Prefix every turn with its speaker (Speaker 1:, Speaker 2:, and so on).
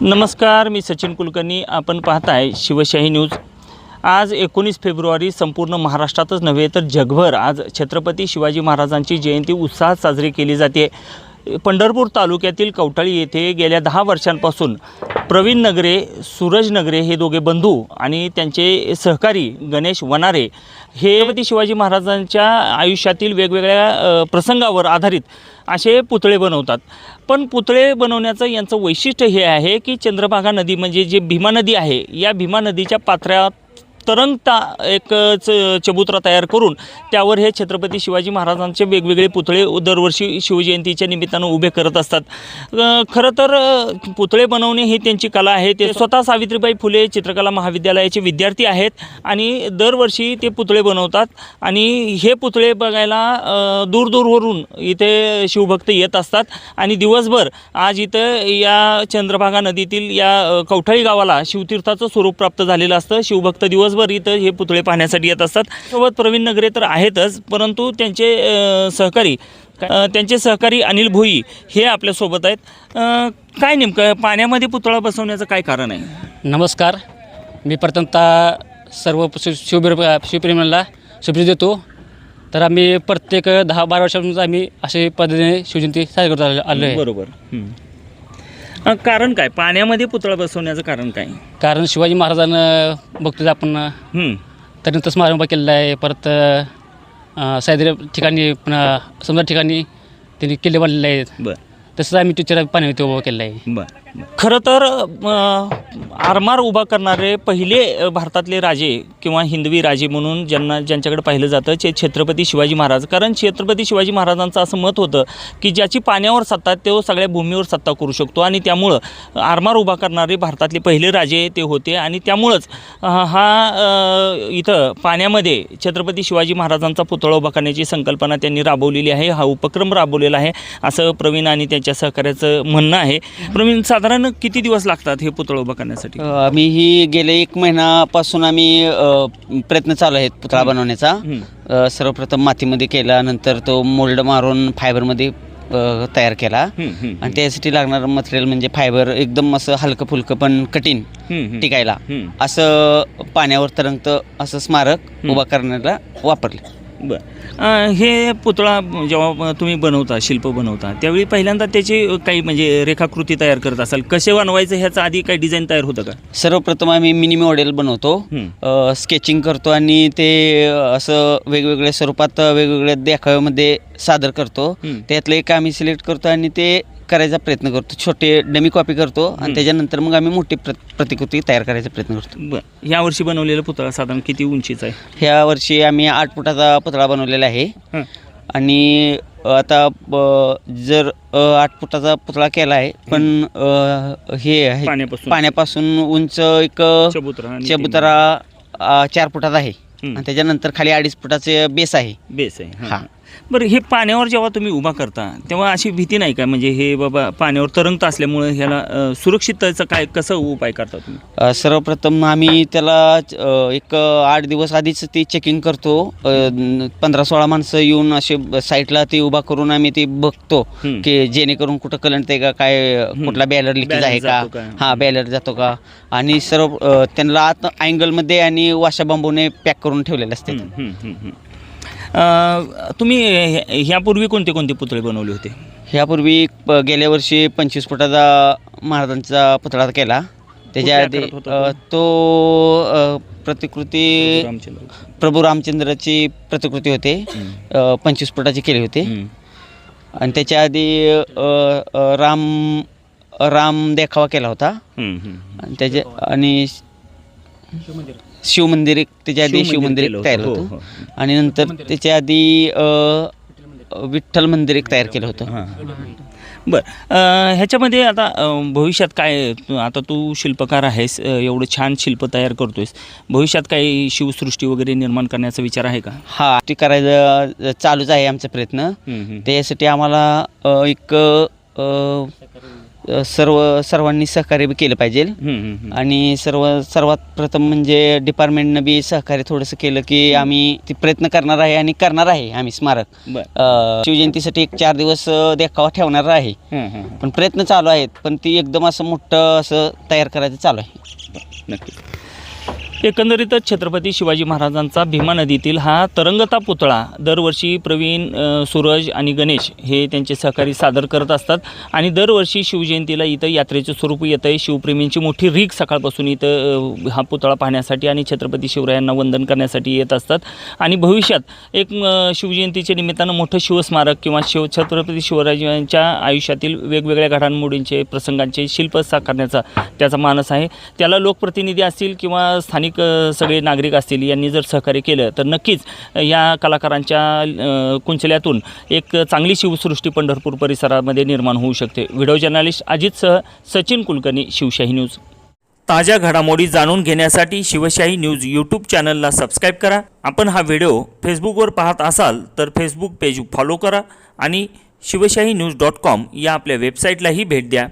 Speaker 1: नमस्कार मी सचिन कुलकर्णी. आपण पाहताय शिवशाही न्यूज. आज एकोणीस फेब्रुवारी संपूर्ण महाराष्ट्रातच नव्हे तर जगभर आज छत्रपती शिवाजी महाराजांची जयंती उत्साहात साजरी केली जाते. पंढरपूर तालुक्यातील कवटाळी येथे गेल्या दहा वर्षांपासून प्रवीण नगरे सूरज नगरे हे दोघे बंधू आणि त्यांचे सहकारी गणेश वनारे हे छत्रपती शिवाजी महाराजांच्या आयुष्यातील वेगवेगळ्या प्रसंगावर आधारित असे पुतळे बनवतात. पण पुतळे बनवण्याचं यांचं वैशिष्ट्य हे आहे की चंद्रभागा नदी म्हणजे जे भीमा नदी आहे या भीमा नदीच्या पात्रात तरंगता एक च चबुतरा तयार करून त्यावर हे छत्रपती शिवाजी महाराजांचे वेगवेगळे पुतळे दरवर्षी शिवजयंतीच्या निमित्तानं उभे करत असतात. खरं तर पुतळे बनवणे ही त्यांची कला आहे. ते स्वतः सावित्रीबाई फुले चित्रकला महाविद्यालयाचे विद्यार्थी आहेत आणि दरवर्षी ते पुतळे बनवतात आणि हे पुतळे बघायला दूरदूरवरून इथे शिवभक्त येत असतात आणि दिवसभर आज इथं या चंद्रभागा नदीतील या अ, कवठाळी गावाला शिवतीर्थाचं स्वरूप प्राप्त झालेलं असतं. शिवभक्त दिवस दिवसभर इथं हे पुतळे पाहण्यासाठी येत असतात. सोबत प्रवीण नगरे तर आहेतच परंतु त्यांचे सहकारी त्यांचे सहकारी अनिल भोई हे आपल्यासोबत आहेत. काय नेमकं पाण्यामध्ये पुतळा बसवण्याचं काय कारण आहे?
Speaker 2: नमस्कार. मी प्रथमतः सर्व शिवप्रेम शिवप्रेमींना शुभेच्छा देतो. तर आम्ही प्रत्येक दहा बारा वर्षापासून आम्ही अशा पद्धतीने शिवजयंती साजरी करत आलो आहे.
Speaker 1: बरोबर. अ, कारण काय? पाण्यामध्ये पुतळा बसवण्याचं कारण काय?
Speaker 2: कारण शिवाजी महाराजांना बघतो आपण.
Speaker 1: हं.
Speaker 2: तरी समारंभ केलेला आहे. परत सह्याद्री ठिकाणी पुन्हा समजा ठिकाणी त्यांनी किल्ले बांधलेले आहेत.
Speaker 1: बरं.
Speaker 2: तसंच आम्ही टीचर पाण्यामध्ये उभं केलं आहे
Speaker 1: बर. खरं तर अ, आरमार उभा करणारे पहिले अ, भारतातले राजे किंवा हिंदवी राजे म्हणून ज्यांना ज्यांच्याकडे पाहिलं जातं ते छत्रपती शिवाजी महाराज. कारण छत्रपती शिवाजी महाराजांचं असं मत होतं की ज्याची पाण्यावर सत्ता आहे, तो सगळ्या भूमीवर सत्ता करू शकतो. आणि त्यामुळं आरमार उभा करणारे भारतातले पहिले राजे ते होते. आणि त्यामुळंच अ, हा अ, इथं पाण्यामध्ये छत्रपती शिवाजी महाराजांचा पुतळा उभा करण्याची संकल्पना त्यांनी राबवलेली आहे. हा उपक्रम राबवलेला आहे असं प्रवीण आणि त्यांच्या सहकार्याचं म्हणणं आहे प्रवीण साधारण किती दिवस लागतात हे पुतळा उभा करण्यासाठी
Speaker 3: आम्ही ही गेले एक महिन्यापासून आम्ही अ, प्रयत्न चालू आहेत पुतळा बनवण्याचा. अ, सर्वप्रथम मातीमध्ये केला नंतर तो मोल्ड मारून फायबरमध्ये अ, तयार केला आणि त्यासाठी लागणारं मटेरियल म्हणजे फायबर एकदम असं हलकं फुलकं पण कठीण. टिकायला. असं पाण्यावर तरंगत असं स्मारक. उभा करण्याला वापरले
Speaker 1: बरं. हे पुतळा जेव्हा तुम्ही बनवता शिल्प बनवता त्यावेळी पहिल्यांदा त्याची काही म्हणजे रेखाकृती तयार करत असाल. कसे बनवायचं ह्याचं आधी काही डिझाईन तयार होतं का?
Speaker 3: सर्वप्रथम आम्ही मिनी मॉडेल बनवतो. स्केचिंग करतो आणि ते असं वेगवेगळ्या स्वरूपात वेगवेगळ्या देखाव्यामध्ये सादर करतो. त्यातलं एक आम्ही सिलेक्ट करतो आणि ते करायचा प्रयत्न करतो छोटे डमी कॉपी करतो. आणि त्याच्यानंतर मग आम्ही मोठी प्र प्रतिकृती तयार करायचा प्रयत्न करतो
Speaker 1: बरं यावर्षी बनवलेला पुतळा साधारण किती उंचीचा आहे
Speaker 3: ह्या वर्षी आम्ही आठ फुटाचा पुतळा बनवलेला आहे
Speaker 1: हं.
Speaker 3: आणि आता ब- जर अ, आठ फुटाचा पुतळा केला आहे पण अ, हे आहे
Speaker 1: पाण्यापासून
Speaker 3: पाण्यापासून उंच एक
Speaker 1: चबुतरा आणि
Speaker 3: चबुतरा अ, चार फुटाचा आहे
Speaker 1: हं.
Speaker 3: आणि त्याच्यानंतर खाली अडीच फुटाचे बेस आहे
Speaker 1: बेस आहे हां.
Speaker 3: हां.
Speaker 1: बरं हे पाण्यावर जेव्हा तुम्ही उभा करता तेव्हा अशी भीती नाही का? म्हणजे हे बाबा पाण्यावर तरंगत असल्यामुळे ह्याला अं, सुरक्षिततेचं काय कसं उपाय करता तुम्ही?
Speaker 3: अ, सर्वप्रथम आम्ही त्याला अ, एक आठ दिवस आधीच ती चेकिंग करतो. पंधरा सोळा माणसं येऊन असे साईडला ती उभा करून आम्ही ती बघतो. की जेणेकरून कुठं कलंट का काय कुठला बॅलर लिकेज आहे का?
Speaker 1: जातो का?
Speaker 3: हां बॅलर जातो का? आणि सर्व अ, त्यांना आत अँगलमध्ये आणि वाशा बांबूने पॅक करून ठेवलेले असते.
Speaker 1: अं, तुम्ही ह्या- ह्यापूर्वी कोणते कोणते पुतळे बनवले होते?
Speaker 3: ह्यापूर्वी प- गेल्या वर्षी पंचवीस फुटाचा महाराजांचा पुतळा केला. त्याच्या आधी
Speaker 1: आकारात होता
Speaker 3: अ, तो? अ, प्रतिकृती
Speaker 1: रामचंद्र.
Speaker 3: प्रभू रामचंद्राची प्रतिकृती होते. अ, पंचवीस फुटाची केली होती. आणि त्याच्या आधी अ, अ, राम राम देखावा केला होता. आणि त्याच्या आणि शिवमंदिर एक त्याच्या आधी
Speaker 1: शिवमंदिर
Speaker 3: एक तयार
Speaker 1: होतं. हो,
Speaker 3: होतं
Speaker 1: हो.
Speaker 3: आणि नंतर त्याच्या आधी विठ्ठल मंदिर एक तयार केलं होतं
Speaker 1: हां. बरं ह्याच्यामध्ये आता भविष्यात काय आता तू शिल्पकार आहेस एवढं छान शिल्प तयार करतोयस भविष्यात काही शिवसृष्टी वगैरे निर्माण करण्याचा विचार आहे का
Speaker 3: हा ते करायचं चालूच आहे आमचा प्रयत्न. त्यासाठी आम्हाला एक सर्व सर्वांनी सहकार्य बी केलं पाहिजे. आणि सर्व सर्वात प्रथम म्हणजे डिपार्टमेंटनं बी सहकार्य थोडंसं केलं की आम्ही ते प्रयत्न करणार आहे आणि करणार आहे आम्ही स्मारक. शिवजयंतीसाठी एक चार दिवस देखावा ठेवणार आहे. पण प्रयत्न चालू आहेत पण ती एकदम असं मोठं असं तयार करायचं चालू आहे.
Speaker 1: नक्की. एकंदरीतच छत्रपती शिवाजी महाराजांचा भीमा नदीतील हा तरंगता पुतळा दरवर्षी प्रवीण सूरज आणि गणेश हे त्यांचे सहकारी सादर करत असतात. आणि दरवर्षी शिवजयंतीला इथं यात्रेचं स्वरूप येतं आहे शिवप्रेमींची मोठी रीक सकाळपासून इथं हा पुतळा पाहण्यासाठी आणि छत्रपती शिवरायांना वंदन करण्यासाठी येत असतात. आणि भविष्यात एक शिवजयंतीच्या निमित्तानं मोठं शिवस्मारक किंवा शिव छत्रपती शिवरायांच्या आयुष्यातील वेगवेगळ्या घडामोडींचे प्रसंगांचे शिल्प साकारण्याचा त्याचा मानस आहे. त्याला लोकप्रतिनिधी असतील किंवा स्थानिक स्थानिक सगळे नागरिक असतील यांनी जर सहकार्य केलं तर नक्कीच या कलाकारांच्या कुंचल्यातून एक चांगली शिवसृष्टी पंढरपूर परिसरामध्ये निर्माण होऊ शकते. व्हिडिओ जर्नालिस्ट अजितसह सचिन कुलकर्णी शिवशाही न्यूज. ताज्या घडामोडी जाणून घेण्यासाठी शिवशाही न्यूज यूट्यूब चॅनलला सबस्क्राईब करा. आपण हा व्हिडिओ फेसबुकवर पाहत असाल तर फेसबुक पेज फॉलो करा आणि शिवशाही न्यूज डॉट कॉम या आपल्या वेबसाईटलाही भेट द्या.